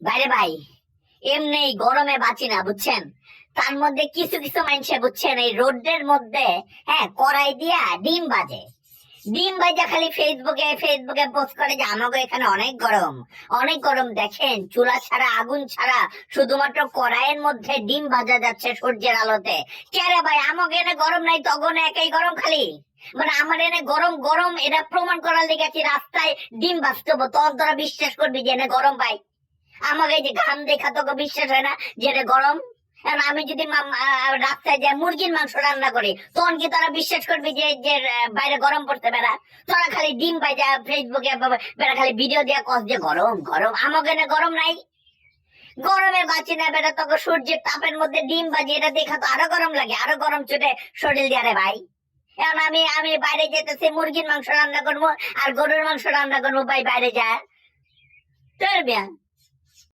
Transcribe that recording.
বাইরে ভাই, এমনি গরমে বাঁচি না, বুঝছেন? তার মধ্যে কিছু কিছু মানুষে, বুঝছেন, এই রোডের মধ্যে হ্যাঁ কড়াই দিয়া ডিম বাজে। ডিম বাজা খালি ফেসবুকে ফেসবুকে পোস্ট করে যে আমাকে এখানে অনেক গরম। অনেক গরম, দেখেন, চুলা ছাড়া, আগুন ছাড়া, শুধুমাত্র কড়াইয়ের মধ্যে ডিম ভাজা যাচ্ছে সূর্যের আলোতে। কেরে ভাই আমাকে এনে গরম নাই তখন একই গরম খালি? মানে আমার এনে গরম গরম, এটা প্রমাণ করার লেগে কি রাস্তায় ডিম বাস্তব তখন তোরা বিশ্বাস করবি যে, এনে গরম, ভাই। আমাকে যে ঘাম দেখা তোকে বিশ্বাস হয় না, যে গরম? আমি যদি রাস্তায় যাই মুরগির মাংস রান্না করি, তখন কি তারা বিশ্বাস করবি যে যে বাইরে গরম পড়তে বেড়া? তোরা খালি ডিম পাই যা ফেসবুকে বেড়া খালি ভিডিও দেওয়া কস যে গরম গরম। আমাকে এনে গরম নাই? গরমে বাঁচি না বেটা তোকে সূর্যের তাপের মধ্যে ডিম বাজি এটা দেখা তো আরও গরম লাগে, আরও গরম চুটে শরীর দিয়ে ভাই। এখন আমি আমি বাইরে যেতেছি, মুরগির মাংস রান্না করব, আর গরুর মাংস রান্না করব, ভাই বাইরে যা। তোর বিয়া